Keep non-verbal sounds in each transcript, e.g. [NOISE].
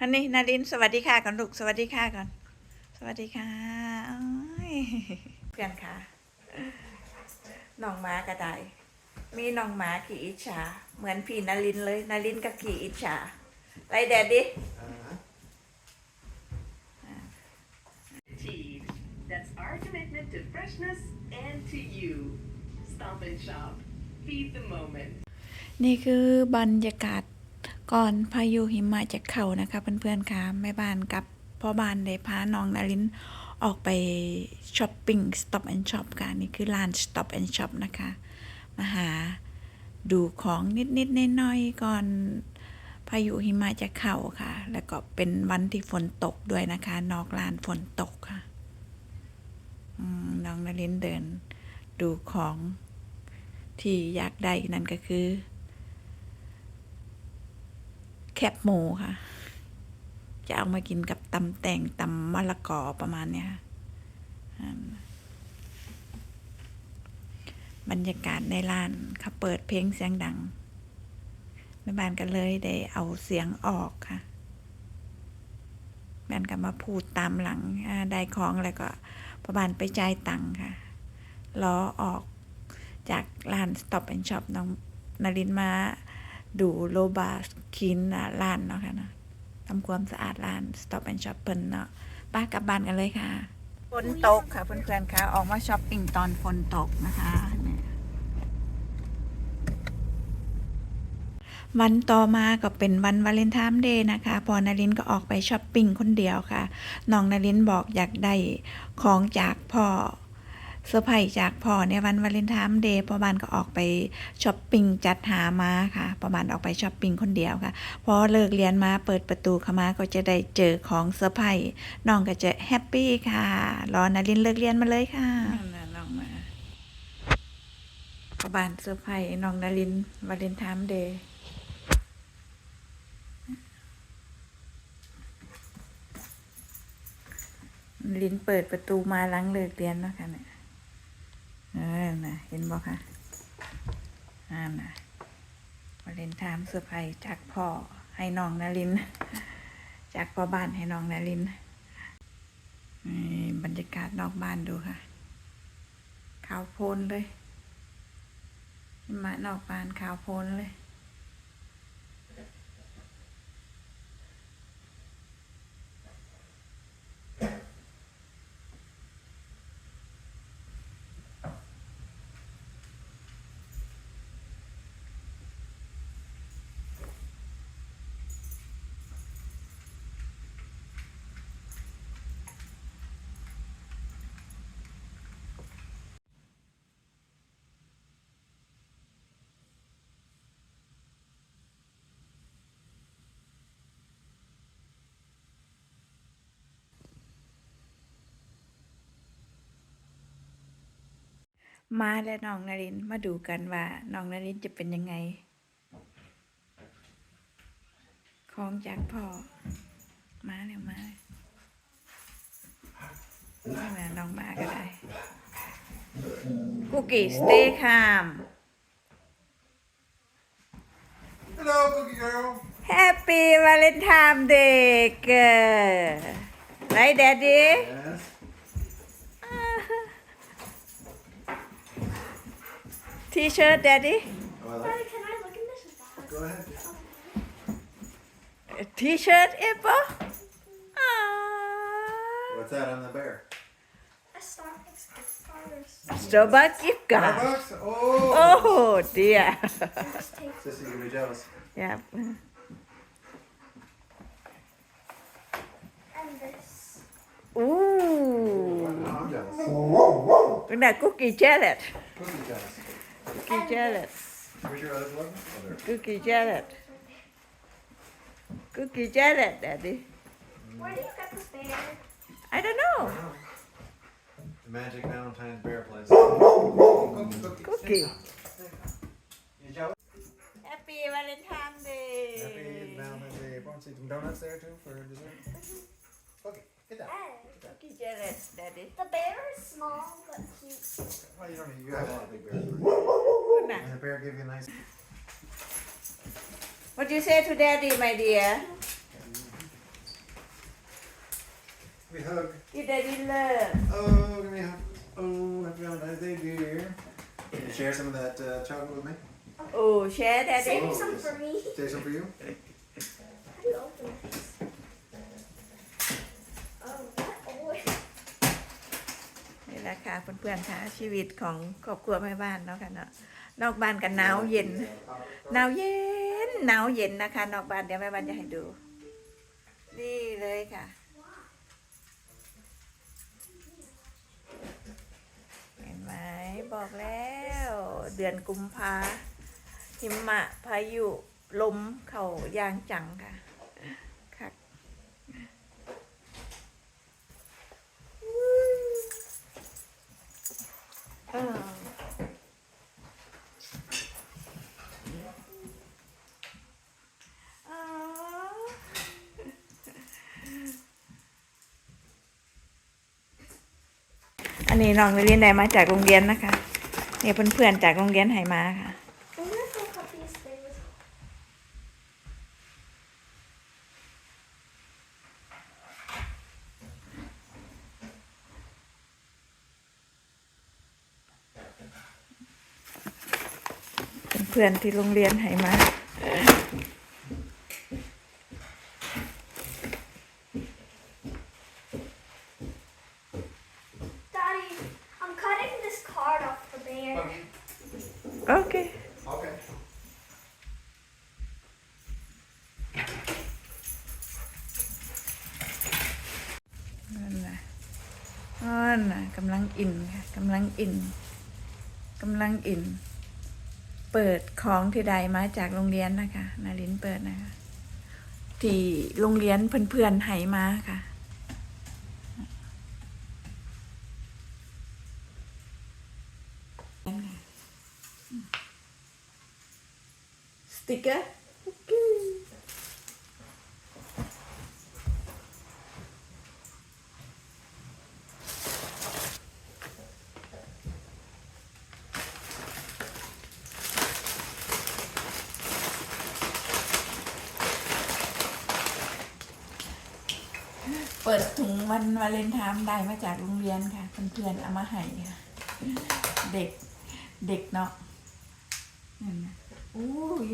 ฮันนี่นารินสวัสดีค่ะก่อนลูกสวัสดีค่ะก่อน สวัสดีค่ะโอ้ยเพื่อนค่ะน้องหมากระไดมีน้องหมาขี่อิจฉาเหมือนพี่นารินเลยนารินก็ขี่อิจฉาไรแดดดิ Teed. That's our commitment to freshness and to you. Stop and shop. Feed the moment. นี่คือบรรยากาศ ก่อนพายุหิมะจะเข้านะคะเพื่อนๆค่ะแม่บ้านกับพ่อบ้านได้พาน้องนารินออกไปช้อปปิ้ง Stop and Shop ค่ะนี่คือร้าน Stop and Shop นะคะ มาหาดูของนิดๆน้อยๆก่อนพายุหิมะจะเข้าค่ะ แล้วก็เป็นวันที่ฝนตกด้วยนะคะ นอกลานฝนตกค่ะน้องนารินเดิน ดูของที่อยากได้นั่นก็คือ แคบหมูค่ะ จะเอามากินกับตำแต่งตำมะละกอประมาณเนี้ยค่ะบรรยากาศในร้านเขาเปิดเพลงเสียงดังแม่บ้านก็เลยได้เอาเสียงออกค่ะแม่บ้านก็มาพูดตามหลังได้ของแล้วก็ประบานไปจ่ายตังค่ะล้อออกจากร้าน Stop and Shop น้องนารินมา ดูโลบาคินอะร้านเนาะค่ะเนาะทำความสะอาดร้าน Stop and Shop เพิ่นเนาะป้ากลับบ้านกันเลยค่ะฝนตกค่ะเพื่อนๆค่ะออกมาช้อปปิ้งตอนฝนตกนะคะเนี่ยวันต่อมาก็เป็นวันวาเลนไทน์เดย์นะคะ พอนารินก็ออกไปช้อปปิ้งคนเดียวค่ะ น้องนารินบอกอยากได้ของจากพ่อ เซอร์ไพรส์จากพ่อในวันวาเลนไทน์เดย์พอบ้านก็ออกไปช้อปปิ้งจัดหามาค่ะพอบ้านออกไปช้อปปิ้งคนเดียวค่ะพอเลิกเรียนมาเปิดประตูเข้ามาก็จะได้เจอของเซอร์ไพรส์น้องก็จะแฮปปี้ค่ะรอนารินเลิกเรียนมาเลยค่ะน้องมาพอบ้านเซอร์ไพรส์น้องนารินวาเลนไทน์เดย์ลินเปิดประตูมาหลังเลิกเรียนเนาะค่ะเนี่ย นะเห็นบอกค่ะอ่านนะวาเลนไทม์เซอร์ไพรส์จากพ่อให้น้องนาริน จากพ่อบ้านให้น้องนารินนี่บรรยากาศนอกบ้านดูค่ะขาวโพลนเลยมานอกบ้านขาวโพลนเลย มาและน้องนารินมาดูกันว่าน้องนารินจะเป็นยังไง ของจากพ่อ มาเร็วมานี่มาน้องมาก็ได้คุกกี้สเต็กฮาม Hello, Cookie Girl. แฮปปี้วาเลนไทน์เด็ก T-shirt, Daddy. Oh, like Daddy, can I look in this box? Go ahead. A T-shirt, Apple. Aww. What's that on the bear? A Starbucks gift card or Starbucks gift card. Starbucks? Oh. Oh dear. Just take [LAUGHS] Sissy gonna be jealous. yeah. and this. Ooh. I'm jealous. Look at cookie jelly. Cookie jealous. Cookie And jelly. this. Where's your other glove? Oh, there. Cookie jelly. Cookie jelly, Daddy. Where do you get this bear? I don't know. The Magic Valentine's Bear place. Cookie, cookie. Cookie. You jealous? Happy Valentine's Day. Happy Valentine's Day. Want to see some donuts there too for dessert? Cookie, Get that. Look at that. Yeah, that's daddy. The bear is small but cute. Well, you don't need, you have one big bear. And the bear gave you a nice. What'd you say to daddy, my dear? Give me a hug. Give daddy love. Oh, give me a hug. Oh, have you nice dear? Can you share some of that uh, chocolate with me? Oh, share daddy. Oh, Save some for me. Share some for you? [LAUGHS] ค่ะเพื่อนๆค่ะชีวิตของครอบครัวแม่บ้านเนาะค่ะเนาะนอกบ้านกันหนาวเย็นหนาวเย็นหนาวเย็นนะคะ นอกบ้านเดี๋ยวแม่บ้านจะให้ดู นี่เลยค่ะเห็นไหมบอกแล้ว เดือนกุมภาหิมะพายุลมเข่า ยางจังค่ะค่ะ อันนี้น้องเรียนได้มาจากโรงเรียนนะคะเนี่ยเพื่อนๆจากโรงเรียนไหมาค่ะเพื่อนๆที่โรงเรียนไหมา Daddy, I'm cutting this card off the bear. โอเค Okay. นั่นนะ นั่นนะกำลังอินค่ะกำลังอินกำลังอิน เปิดของที่ใดมาจากโรงเรียนนะคะนารินเปิดนะคะ ที่โรงเรียนเพื่อนๆไหมาค่ะสติกเกอร์ เปิดถุงวันวาเลนไทน์ได้มาจากโรงเรียนค่ะเพื่อนๆเอามาให้ค่ะเด็กเด็กเนาะนั่นนะอู้ย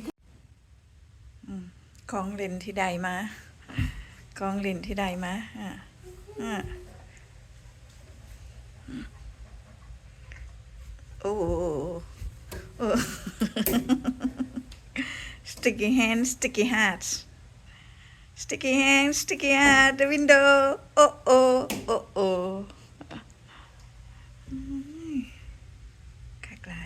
ของเล่นที่ใดมาของเล่นที่ใดมาอ่าอ่าโอ้โอ้ sticky hands sticky hats Sticky hands, sticky at the window. Oh oh, oh oh. คล้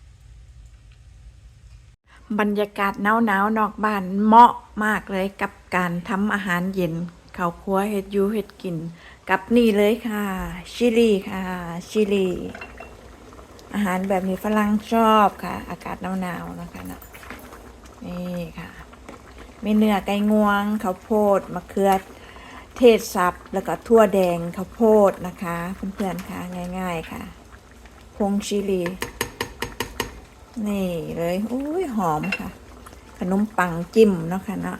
ๆบรรยากาศหนาวหนาวๆนอกบ้านเหมาะมากเลยกับการทำอาหารเย็นข้าวครัวเฮ็ดยูเฮ็ดกิน กับนี่เลยค่ะ ชิลีค่ะ ชิลี อาหารแบบนี้ฝรั่งชอบค่ะ อากาศหนาวๆนะคะนะนี่ค่ะ มีเนื้อไก่งวงข้าวโพดมะเขือเทศสับแล้วก็ทั่วแดงข้าวโพดนะคะเพื่อนๆค่ะง่าย ๆค่ะพงชิลีนี่เลยอุ้ยหอมค่ะ ขนมปังจิ้มเนาะค่ะเนาะ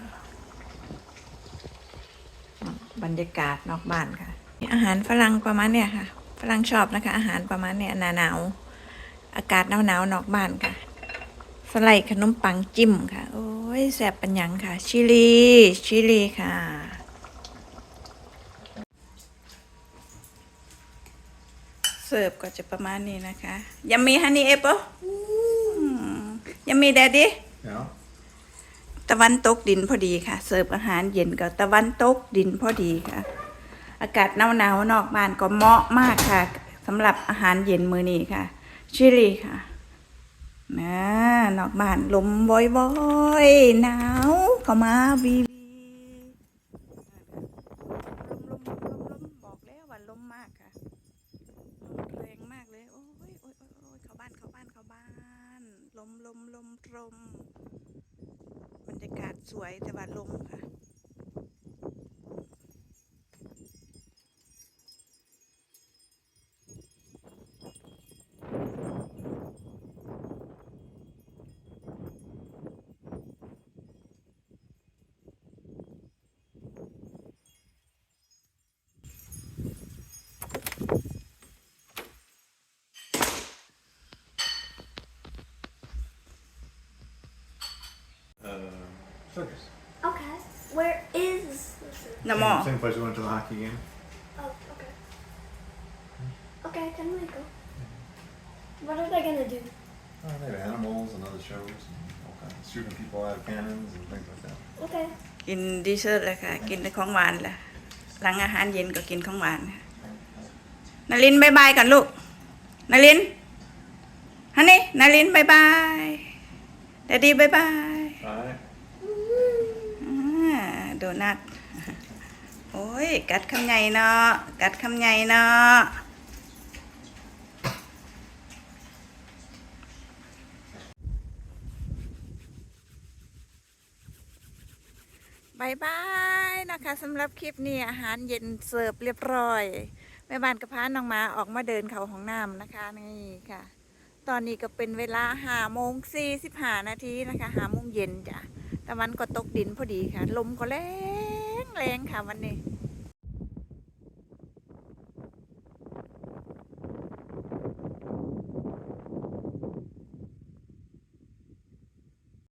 บรรยากาศนอกบ้านค่ะ อาหารฝรั่งประมาณเนี่ยค่ะฝรั่งชอบนะคะ อาหารประมาณเนี่ยหนาหนาวๆอากาศหนาวๆนอกบ้านค่ะสไลด์ขนมปังจิ้มค่ะโอ้ ยแสบปัญญังค่ะ ชิลี ชิลีค่ะ เสิร์ฟก็จะประมาณนี้นะคะยำมีฮันนี่เอปะยำมีแดดดิ Ja. ตะวันตกดินพอดีค่ะ เสิร์ฟอาหารเย็นก็ตะวันตกดินพอดีค่ะ อากาศหนาวหนาวๆนอกบ้านก็เหมาะมากค่ะสำหรับอาหารเย็นมื้อนี้ค่ะ ชิลีค่ะ นะนอกบ้านลมวอยๆหนาวเข้ามาวีวีลลมลมลมบอกแล้วว่าลมมากค่ะลมแรงมากเลย โอ้ยโอ้ยโอ้ยโอ้ยเข้าบ้านเข้าบ้านเข้าบ้าน ลมลมลมลมบรรยากาศสวยแต่ว่าลมค่ะ the food? น้ำหมอ Same place we went to the hockey game. Oh, okay. Okay, can we go? What are they gonna do? Oh, they have animals and other shows and all kinds of shooting people out of cannons and things like that. Okay. กินดีเซอร์เลยค่ะ กินแต่ของหวานแหละหลังอาหารเย็นก็กินของหวานค่ะนารินบายบายกันลูกนารินฮันนี่นารินบายบายเดดดี้บายบาย Alright. อ่าโดนัท โอ้ย กัดคำใหญ่เนาะ กัดคำใหญ่เนาะบายบายนะคะสำหรับคลิปนี้อาหารเย็นเสิร์ฟเรียบร้อยแม่บ้านกระพาน้องมาออกมาเดินเขาของน้ำนะคะนี่ค่ะ ตอนนี้ก็เป็นเวลาห้าโมงสี่สิบห้านาทีนะคะห้าโมงเย็นจ้ะตะวันก็ตกดินพอดีค่ะ ลมก็แรง แรงค่ะวันนี้